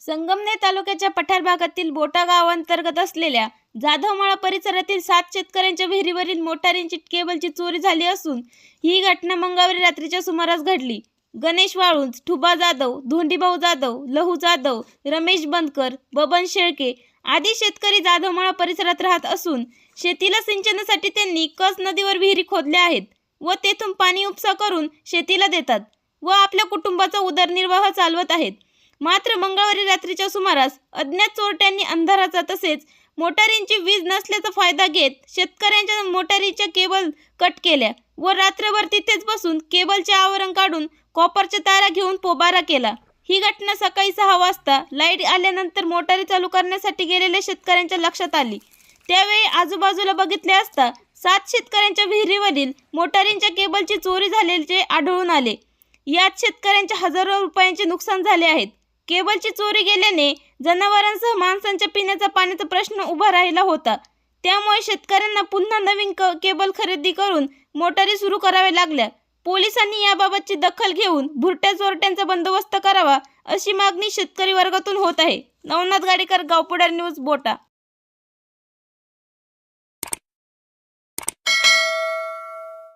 संगमनेर तालुक्याच्या पठार भागातील बोटा गावांतर्गत असलेल्या जाधवमाळा परिसरातील सात शेतकऱ्यांच्या विहिरीवरील मोटारींची केबलची चोरी झाली असून ही घटना मंगळवारी रात्रीच्या सुमारास घडली. गणेश वाळुंज ठुबा जाधव धोंडीभाऊ जाधव लहू जाधव रमेश बंदकर बबन शेळके आदी शेतकरी जाधवमाळा परिसरात राहत असून शेतीला सिंचनासाठी त्यांनी कस नदीवर विहिरी खोदल्या आहेत व तेथून पाणी उपसा करून शेतीला देतात व आपल्या कुटुंबाचा उदरनिर्वाह चालवत आहेत. मात्र मंगळवारी रात्रीच्या सुमारास अज्ञात चोरट्यांनी अंधाराचा तसेच मोटारींची वीज नसल्याचा फायदा घेत शेतकऱ्यांच्या मोटारीच्या केबल कट केल्या व रात्रभर तिथेच बसून केबलचे आवरण काढून कॉपरच्या तारा घेऊन पोबारा केला. ही घटना सकाळी सहा वाजता लाइट आल्यानंतर मोटारी चालू करण्यासाठी गेलेल्या शेतकऱ्यांच्या लक्षात आली. त्यावेळी आजूबाजूला बघितले असता सात शेतकऱ्यांच्या विहिरीवरील मोटारींच्या केबलची चोरी झाल्याचे आढळून आले. यात शेतकऱ्यांच्या हजारो रुपयांचे नुकसान झाले आहेत केबलची चोरी गेल्याने जनावरांसह माणसांच्या पिण्याचा पाण्याचा प्रश्न उभा राहिला होता. त्यामुळे शेतकऱ्यांना पुन्हा नवीन क केबल खरेदी करून मोटारी सुरू कराव्या लागल्या. पोलिसांनी याबाबतची दखल घेऊन भुरट्या चोरट्यांचा बंदोबस्त करावा अशी मागणी शेतकरी वर्गातून होत आहे. नवनाथ गाडेकर गावपुडार न्यूज बोटा.